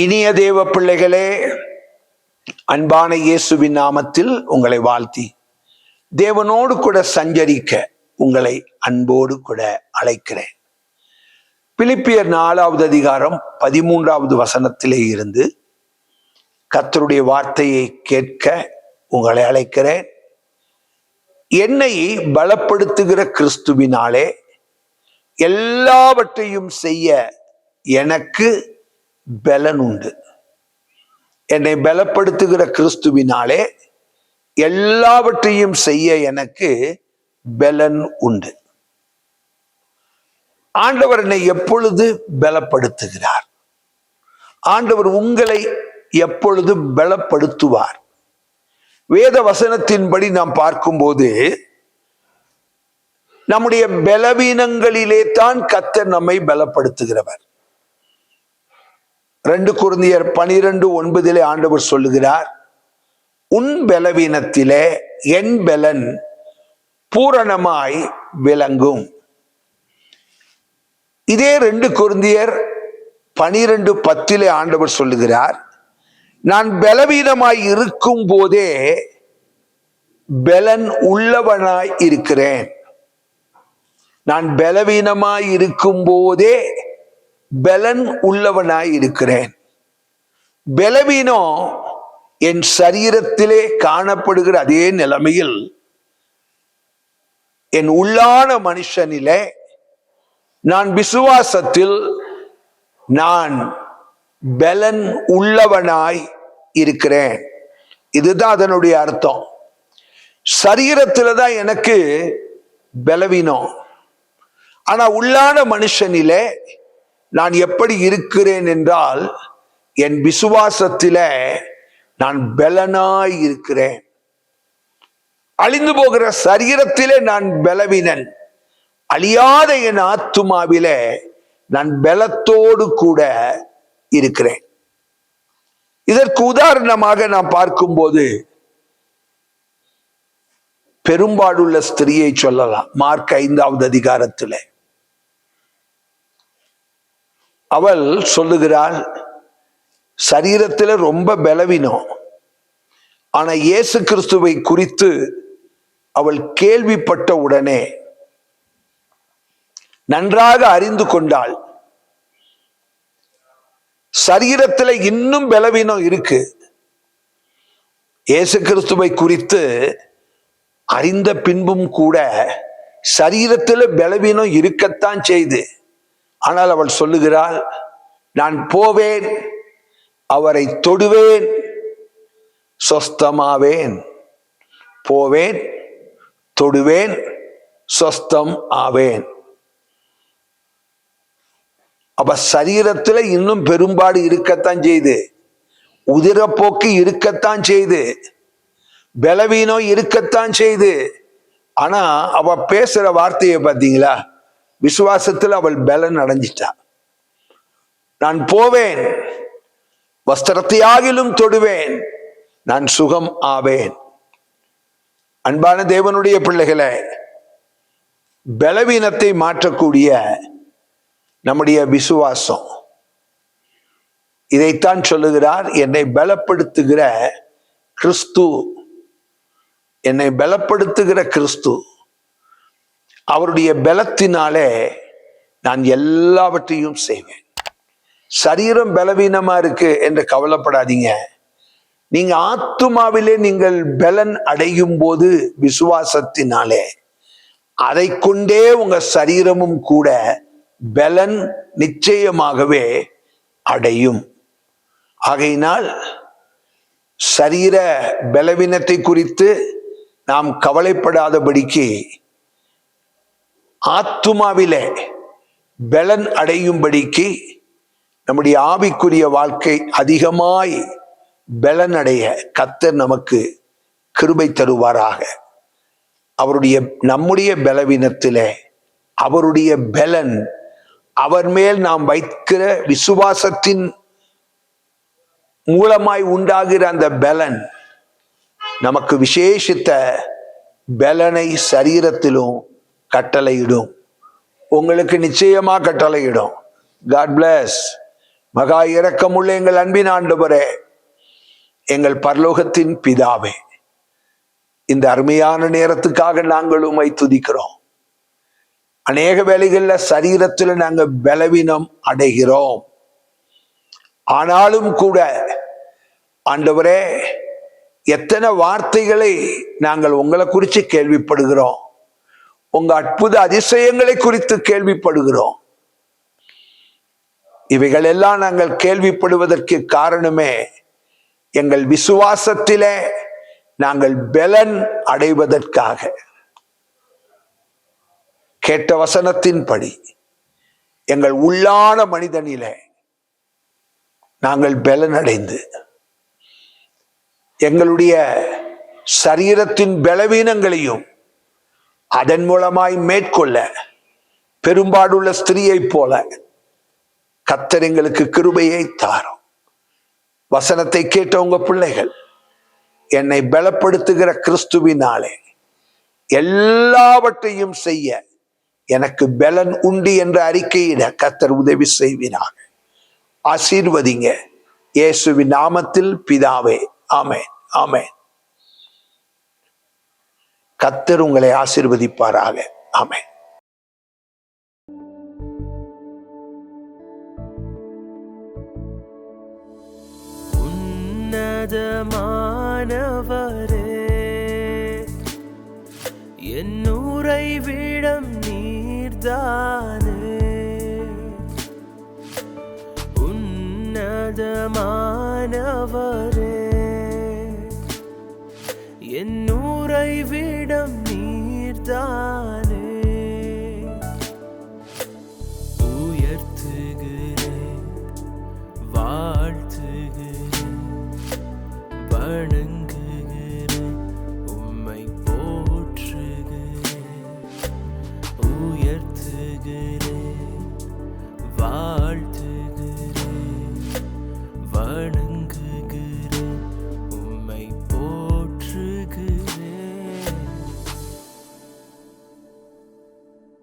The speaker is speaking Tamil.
இனிய தேவ பிள்ளைகளே அன்பான இயேசுவின் நாமத்தில் உங்களை வாழ்த்தி தேவனோடு கூட சஞ்சரிக்க உங்களை அன்போடு கூட அழைக்கிறேன். பிலிப்பியர் நாலாவது அதிகாரம் பதிமூன்றாவது வசனத்திலே இருந்து கத்தருடைய வார்த்தையை கேட்க உங்களை அழைக்கிறேன். என்னை பலப்படுத்துகிற கிறிஸ்துவினாலே எல்லாவற்றையும் செய்ய எனக்கு பலன் உண்டு. என்னை பலப்படுத்துகிற கிறிஸ்துவினாலே எல்லாவற்றையும் செய்ய எனக்கு பலன் உண்டு. ஆண்டவர் என்னை எப்பொழுது பலப்படுத்துகிறார்? ஆண்டவர் உங்களை எப்பொழுது பலப்படுத்துவார்? வேத வசனத்தின்படி நாம் பார்க்கும்போது நம்முடைய பலவீனங்களிலே தான் கத்தர் நம்மை பலப்படுத்துகிறவர். ரெண்டு குருந்தியர் பனிரெண்டு ஒன்பதிலே ஆண்டவர் சொல்லுகிறார் உன் பலவீனத்திலே என் பலன் பூரணமாய் விளங்கும். இதே ரெண்டு குருந்தியர் பனிரெண்டு பத்திலே ஆண்டவர் சொல்லுகிறார் நான் பலவீனமாய் இருக்கும் போதே பலன் உள்ளவனாய் இருக்கிறேன். நான் பலவீனமாய் இருக்கும் போதே பலன் உள்ளவனாய் இருக்கிறேன். பலவீனம் என் சரீரத்திலே காணப்படுகிற அதே நிலைமையில் என் உள்ளான மனுஷனிலே நான் விசுவாசத்தில் நான் பலன் உள்ளவனாய் இருக்கிறேன். இதுதான் அதனுடைய அர்த்தம். சரீரத்துல தான் எனக்கு பலவீனம். ஆனா உள்ளான மனுஷனிலே நான் எப்படி இருக்கிறேன் என்றால் என் விசுவாசத்தில நான் பலனாய் இருக்கிறேன். அழிந்து போகிற சரீரத்திலே நான் பலவினன். அழியாத என் ஆத்துமாவிலே நான் பலத்தோடு கூட இருக்கிறேன். இதற்கு உதாரணமாக நாம் பார்க்கும்போது பெரும்பாடுள்ள ஸ்திரியை சொல்லலாம். மார்க் ஐந்தாவது அதிகாரத்திலே. அவள் சொல்லுகிறாள் சரீரத்தில் ரொம்ப பலவீனம். ஆனா இயேசு கிறிஸ்துவை குறித்து அவள் கேள்விப்பட்ட உடனே நன்றாக அறிந்து கொண்டாள். சரீரத்தில் இன்னும் பலவீனம் இருக்கு. இயேசு கிறிஸ்துவை குறித்து அறிந்த பின்பும் கூட சரீரத்தில் பலவீனம் இருக்கத்தான் செய்து. ஆனால் அவள் சொல்லுகிறாள் நான் போவேன் அவரை தொடுவேன் சொஸ்தமாவேன். போவேன் தொடுவேன் சொஸ்தம் ஆவேன். அப்ப சரீரத்துல இன்னும் பெரும்பாடு இருக்கத்தான் செய்து உதிரப்போக்கு இருக்கத்தான் செய்து பலவீனம் இருக்கத்தான் செய்து. ஆனா அவ பேசுற வார்த்தையை பார்த்தீங்களா விசுவாசத்தில் அவள் பலன் அடைஞ்சிட்டா. நான் போவேன் வஸ்திரத்தையாகிலும் தொடுவேன் நான் சுகம் ஆவேன். அன்பான தேவனுடைய பிள்ளைகளை பலவீனத்தை மாற்றக்கூடிய நம்முடைய விசுவாசம். இதைத்தான் சொல்லுகிறார் என்னை பலப்படுத்துகிற கிறிஸ்து என்னை பலப்படுத்துகிற கிறிஸ்து. அவருடைய பலத்தினாலே நான் எல்லாவற்றையும் செய்வேன். சரீரம் பலவீனமா இருக்கு என்று கவலைப்படாதீங்க. நீங்க ஆத்துமாவிலே நீங்கள் பலன் அடையும் போது விசுவாசத்தினாலே அதை கொண்டே உங்க சரீரமும் கூட பலன் நிச்சயமாகவே அடையும். ஆகையினால் சரீர பலவீனத்தை குறித்து நாம் கவலைப்படாதபடிக்கு ஆத்துமாவிலே பலன் அடையும்படிக்கு நம்முடைய ஆவிக்குரிய வாழ்க்கை அதிகமாய் பலன் அடைய கத்தர் நமக்கு கிருபை தருவாராக. அவருடைய நம்முடைய பலவீனத்திலே அவருடைய பலன் அவர் மேல் நாம் வைக்கிற விசுவாசத்தின் மூலமாய் உண்டாகிற அந்த பலன் நமக்கு விசேஷித்த பலனை சரீரத்திலும் கட்டளையிடும். உங்களுக்கு நிச்சயமா கட்டளையிடும். காட் பிளஸ் மகா இரக்கமுள்ள எங்கள் அன்பின் ஆண்டவரே. எங்கள் பரலோகத்தின் பிதாவே. இந்த அருமையான நேரத்துக்காக நாங்கள் உமை துதிக்கிறோம். அநேக வேலைகளில் சரீரத்துல நாங்க பலவீனம் அடைகிறோம். ஆனாலும் கூட ஆண்டவரே எத்தனை வார்த்தைகளை நாங்கள் உங்களை குறித்து கேள்விப்படுகிறோம். உங்க அற்புத அதிசயங்களை குறித்து கேள்விப்படுகிறோம். இவைகள் எல்லாம் நாங்கள் கேள்விப்படுவதற்கு காரணமே எங்கள் விசுவாசத்திலே நாங்கள் பலன் அடைவதற்காக. கேட்ட வசனத்தின்படி எங்கள் உள்ளான மனிதனிலே நாங்கள் பலன் அடைந்து எங்களுடைய சரீரத்தின் பலவீனங்களையும் அதன் மூலமாய் மேற்கொள்ள பெரும்பாடுள்ள ஸ்திரீயை போல கத்தர் எங்களுக்கு கிருபையை தாரும். வசனத்தை கேட்ட உங்க பிள்ளைகள் என்னை பலப்படுத்துகிற கிறிஸ்துவினாலே எல்லாவற்றையும் செய்ய எனக்கு பலன் உண்டு என்ற அறிக்கையிட கத்தர் உதவி செய்வினார் ஆசீர்வதிங்க. இயேசுவின் நாமத்தில் பிதாவே. ஆமேன். ஆமேன். கத்தர் உங்களை ஆசிர்வதிப்பாராக. ஆமென். உன்னதமானவரே என்னுரை விடம் நீர்தானே உன்னதமானவரே என்னுரை உறைவிடம் உயர்த்துகிறேன் வாழ்த்துகிறேன் வணங்குகிறேன்